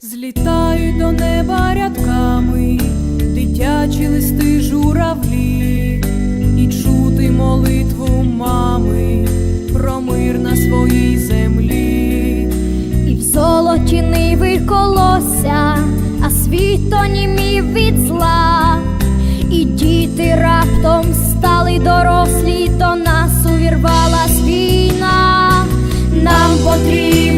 Злітають до неба рядками дитячі листи журавлі, і чути молитву мами про мир на своїй землі. І в золоті ниви колося, а світ онімів від зла. І діти раптом стали дорослі, до нас увірвалась війна. Нам потрібне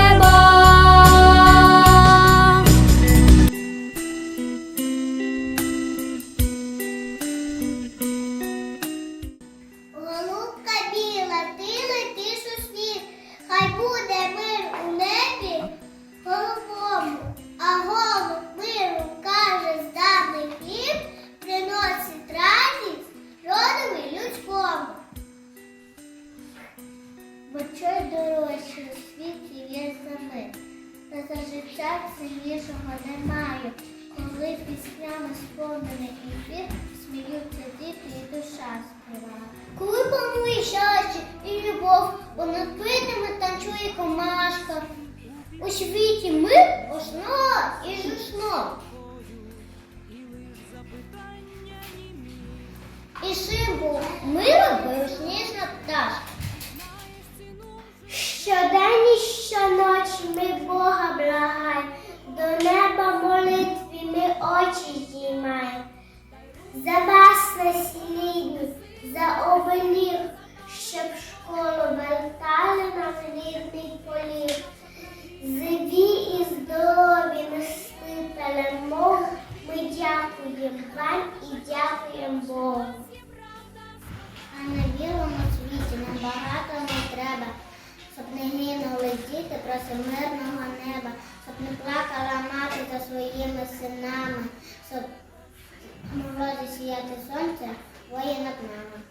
Бо чой дорожче у світі є за мир, та за життя сильнішого немає, коли піснями сповнений ефір, сміються діти і душа співає. Коли панує щастя і любов, бо над видами танцює комашка. У світі мир основа і жусно. І символ миру білосніжна пташка. Щодень і щоночі ми Бога благаємо, до неба молитві ми очі здіймаємо. За вас наслідну, за обелів, щоб школу вертали нам рідний полів. Живі і здорові несли перемогу, ми дякуємо вам і дякуємо Богу. А на білому світі нам багато не треба, діти проти мирного неба, щоб не плакала мати за своїми синами, щоб могло засіяти сіяти сонце воє над нами.